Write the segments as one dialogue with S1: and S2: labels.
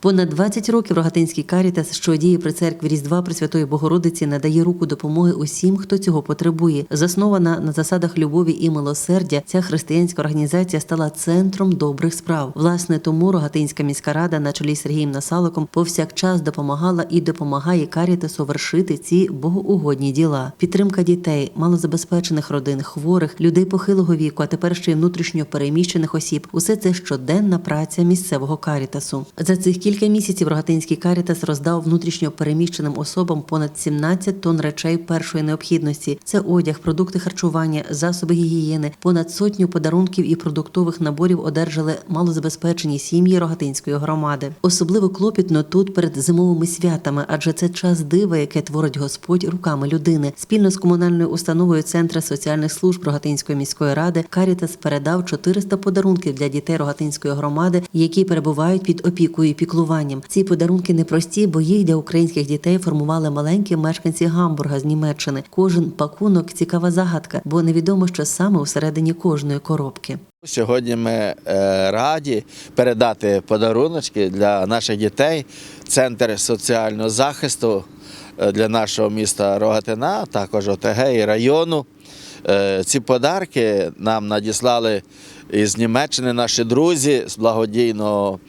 S1: Понад 20 років Рогатинський карітас, що діє при церкві Різдва Пресвятої Богородиці, надає руку допомоги усім, хто цього потребує. Заснована на засадах любові і милосердя, ця християнська організація стала центром добрих справ. Власне, тому Рогатинська міська рада на чолі з Сергієм Насаликом повсякчас допомагала і допомагає карітасу вершити ці богоугодні діла. Підтримка дітей, малозабезпечених родин, хворих, людей похилого віку, а тепер ще й внутрішньо переміщених осіб. Усе це щоденна праця місцевого карітасу. За цих кілька місяців Рогатинський карітас роздав внутрішньо переміщеним особам понад 17 тонн речей першої необхідності. Це одяг, продукти харчування, засоби гігієни. Понад сотню подарунків і продуктових наборів одержали малозабезпечені сім'ї Рогатинської громади. Особливо клопітно тут перед зимовими святами, адже це час дива, яке творить Господь руками людини. Спільно з комунальною установою Центра соціальних служб Рогатинської міської ради Карітас передав 400 подарунків для дітей Рогатинської громади, які перебувають під опікою і піклуванням. Ці подарунки непрості, бо їх для українських дітей формували маленькі мешканці Гамбурга з Німеччини. Кожен пакунок цікава загадка, бо невідомо, що саме усередині кожної коробки.
S2: Сьогодні ми е, раді передати подаруночки для наших дітей, центр соціального захисту е, для нашого міста Рогатина, також ОТГ і району. Е, Ці подарки нам надіслали із Німеччини наші друзі з благодійного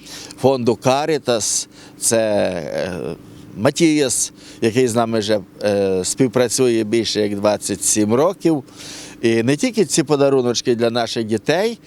S2: фонду Карітас. Це е, Матіяс, який з нами вже е, співпрацює більше як 27 років. І не тільки ці подаруночки для наших дітей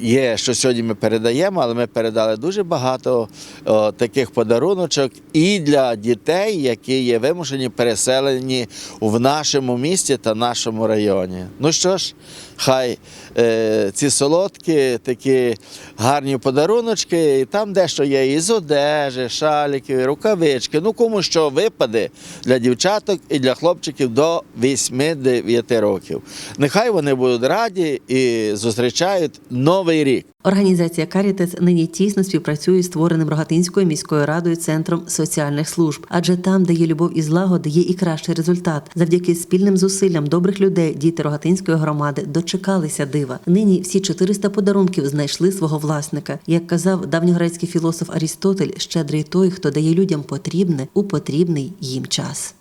S2: є, що сьогодні ми передаємо, але ми передали дуже багато о, таких подаруночок і для дітей, які є вимушені переселені в нашому місті та нашому районі. Ну що ж, хай е, ці солодкі, такі гарні подаруночки, і там дещо є із одежі, шаліків, рукавички. Ну кому що випаде для дівчаток і для хлопчиків до 8-9 років. Нехай вони будуть раді і зустрічають новий рік.
S1: Організація Карітас нині тісно співпрацює з створеним Рогатинською міською радою центром соціальних служб, адже там, де є любов і злагода, є і кращий результат. Завдяки спільним зусиллям добрих людей діти Рогатинської громади дочекалися дива. Нині всі 400 подарунків знайшли свого власника. Як казав давньогрецький філософ Арістотель, щедрий той, хто дає людям потрібне у потрібний їм час.